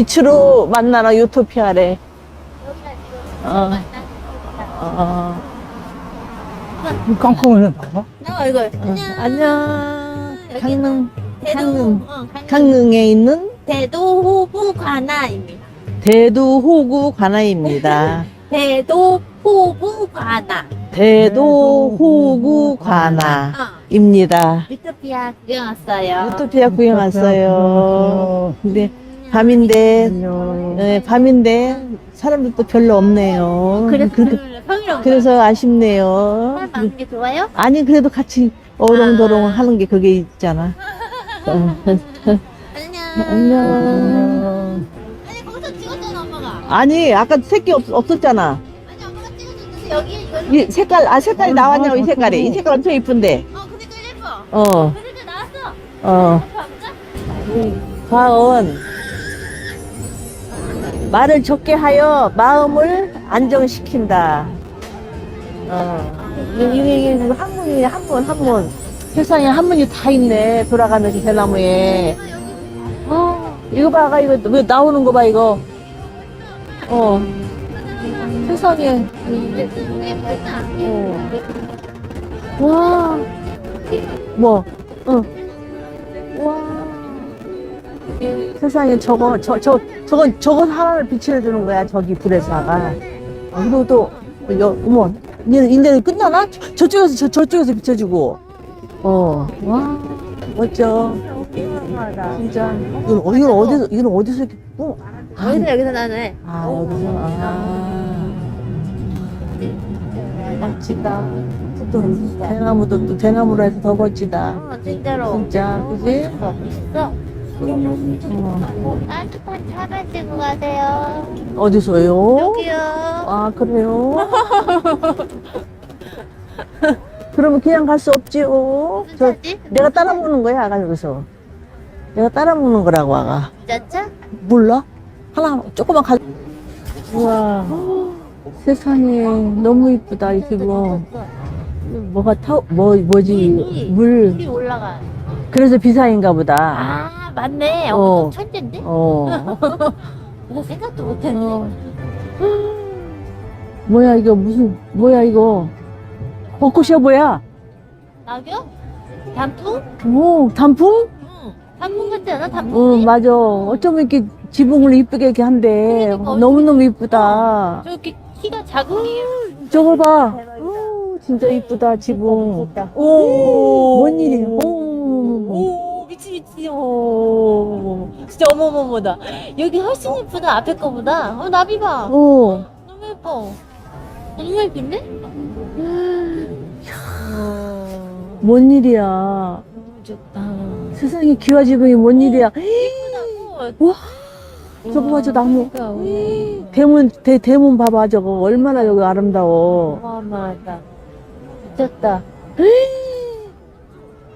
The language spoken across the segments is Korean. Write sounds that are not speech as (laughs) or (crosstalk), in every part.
빛으로 만나라 유토피아래. 여기가 지금 어. 어. 깜깜하네 봐봐. 나와 이거. 어. 안녕. 여기는 강릉, 대도 강릉. 어, 강릉 강릉에 있는 대도 호구 관아입니다. 대두호구 관아입니다. (laughs) 대도 호구 관아. 대도 호구 관아입니다. 어. 유토피아 구경 왔어요. 유토피아 구경 왔어요. 근데 밤인데. 네, 밤인데 사람들도 별로 없네요. 그래서 그- 토요일에 평일에 그 래서 아쉽네요. 사람 많은 게 좋아요? 아니 그래도 같이 어롱도롱 아. 하는 게 그게 있잖아. 어. 안녕. 안녕. 아니 거기서 찍었잖아 엄마가. 아니 아까 새끼 없, 없었잖아. 아니 엄마가 찍어줬는데 여기 이거. 이 색깔 아 색깔이 나왔냐고 이 색깔이 이 색깔 엄청 이쁜데. 어 그니까 예뻐. 어 그러니까 나왔어. 어. 과언 말을 적게 하여 마음을 안정시킨다. 어. 이게 이게 한문이 한문 한문. 세상에 한문이 다 있네 돌아가는 그 대나무에. 어 이거 봐가 이거 왜 나오는 거 봐 이거. 어 세상에. 어. 와. 뭐? 응. 와. 세상에 저거 저 저 저건 저거 하나를 비춰 주는 거야 저기 불에서가. 어, 그리고 또 여, 어머 이제 인대는 끝나나? 저- 저쪽에서 저 저쪽에서 비춰주고. 어. 와. 멋져. 진짜. 이건 어- 이건 어디서 이건 어디서 이렇게 어? 아, 여기서 여기서 나네. 아 여기서 아. 멋지다. 또 대나무도 또 대나무로 해서 더 멋지다. 어 진짜로. 진짜 그지? 멋있어. 어. 차를 들고 가세요. 어디서요? 여기요. 아 그래요? (laughs) 그러면 그냥 갈 수 없지요. 무슨 저 차지? 내가 따라 먹는 거야 아가 여기서. 내가 따라 먹는 거라고 아가. 부자차? 몰라? 하나 조그만 가. 우와. 세상에 너무 이쁘다 이 기분. 뭐가 타, 뭐, 뭐지, 물. 물이 올라가. 그래서 비상인가 보다. 아 맞네. 어. 어. 천재인데? 어. (laughs) 나 생각도 못했네. 어. 뭐야, 이거 무슨, 뭐야, 이거. 벚꽃이야, 뭐야? 낙엽? 단풍? 오, 단풍? 응. 단풍 같지 않아? 응, 단풍이? 맞아. 어쩌면 이렇게 지붕을 이쁘게 이렇게 한대. 그러니까 너무너무 이쁘다. 저렇게 키가 작은 게 저거 봐. 오, 진짜 이쁘다, 지붕. 오, 뭔 일이야? 오. 오 미치 미치 오 진짜 어머머머다 여기 훨씬 예쁘다 앞에 거보다 어 나비 봐 오. 너무 예뻐 너무 예쁜데? 뭔 일이야. 너무 좋다 세상에 기와 지붕이 뭔 일이야. 예쁘다고 와, 저거 봐, 저 나무. 그러니까 대문, 대, 대문 봐봐, 저거. 얼마나 저거 아름다워. 어마어마하다 미쳤다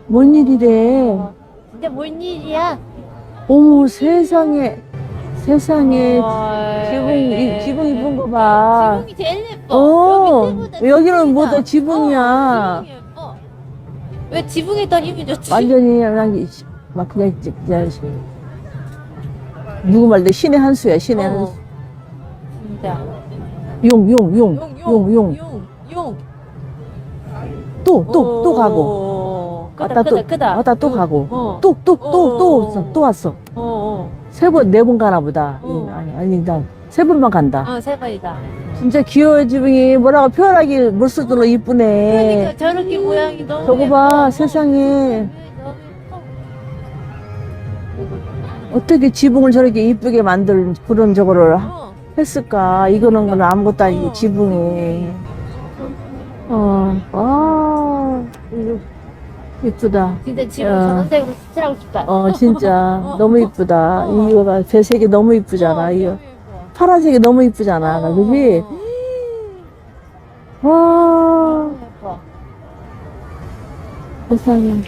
뭔 일이래. 진짜 뭔 일이야 어머, 세상에. 세상에. 어, 지붕, 이, 지붕 이쁜 거 봐. 지붕이 제일 예뻐 어, 여기 밑에보다 여기는 지붕이 뭐다, 더- 지붕이야. 어, 지붕이 예뻐 왜 지붕이 더 힘이 좋지? 완전히 그냥, 이- 막 그냥, 지- 그냥, 시- 누구 말대 신의 한 수야, 신의 한 어. 수. 진짜 용, 용, 용, 용, 용. 용. 또, 또, 또 가고. 오, 크다, 왔다 또, 크다. 왔다 또 가고. 어. 또, 또, 또, 또, 어. 왔어, 또 왔어. 어, 어. 세 번, 네 번 가나 보다. 어. 아니, 아니, 난 세 번만 간다. 어, 세 번이다. 진짜 귀여워, 지붕이. 뭐라고 표현하기 못 쓰도록 이쁘네. 그러니까 저렇게 모양이 너무 저거 예뻐. 봐, 어, 세상에. 너무 예뻐. 어떻게 지붕을 저렇게 이쁘게 만들 그런 저거를 어. 했을까? 이거는 건 아무것도 아니고 어. 지붕이. 어, 아, 이거 이쁘다. 진짜 지금 야. 전원색으로 칠하고 싶다. 어, 진짜 어. (laughs) 너무 이쁘다. 어. 이거 봐, 배색이 너무 이쁘잖아. 어, 이거 너무 예뻐. 파란색이 너무 이쁘잖아, 어. 그지? 와, 너무 예뻐. 세상에.